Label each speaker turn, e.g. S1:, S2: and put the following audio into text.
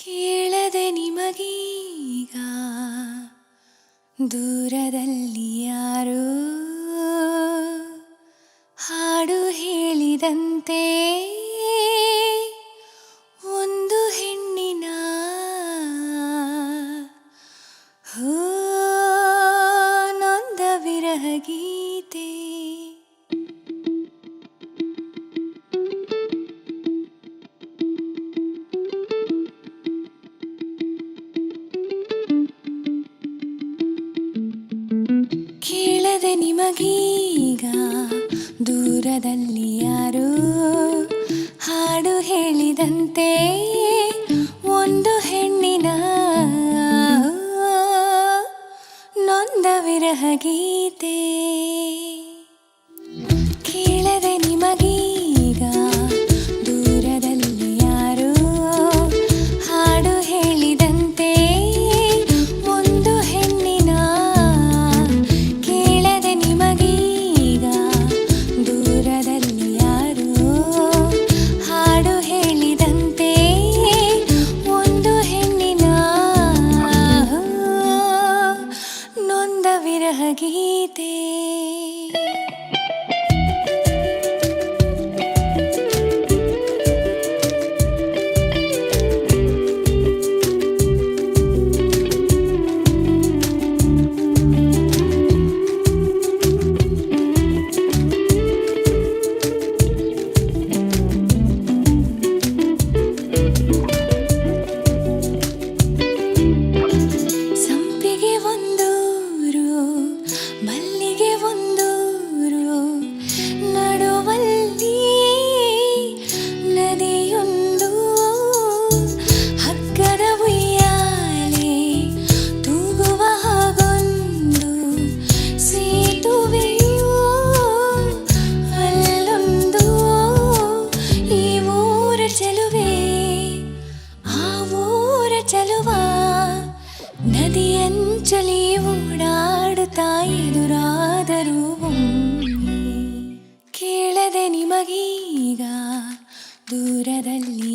S1: ಕೇಳದೆ ನಿಮಗೀಗ ದೂರದಲ್ಲಿ ಯಾರೋ? ಹಾಡು ಹೇಳಿದಂತೆ ಒಂದು ಹೆಣ್ಣಿನ ನೊಂದ ವಿರಹ ನಿಮಗೀಗ ದೂರದಲ್ಲಿ ಯಾರು ಹಾಡು ಹೇಳಿದಂತೆ ಒಂದು ಹೆಣ್ಣಿನ ನೊಂದ ವಿರಹ ಗೀತೆ. ವಿರಹ ಗೀತೆ ಚಲಿ ಓಡಾಡುತ್ತಾ ಎದುರಾದರೂ ಕೇಳದೆ ನಿಮಗೀಗ ದೂರದಲ್ಲಿ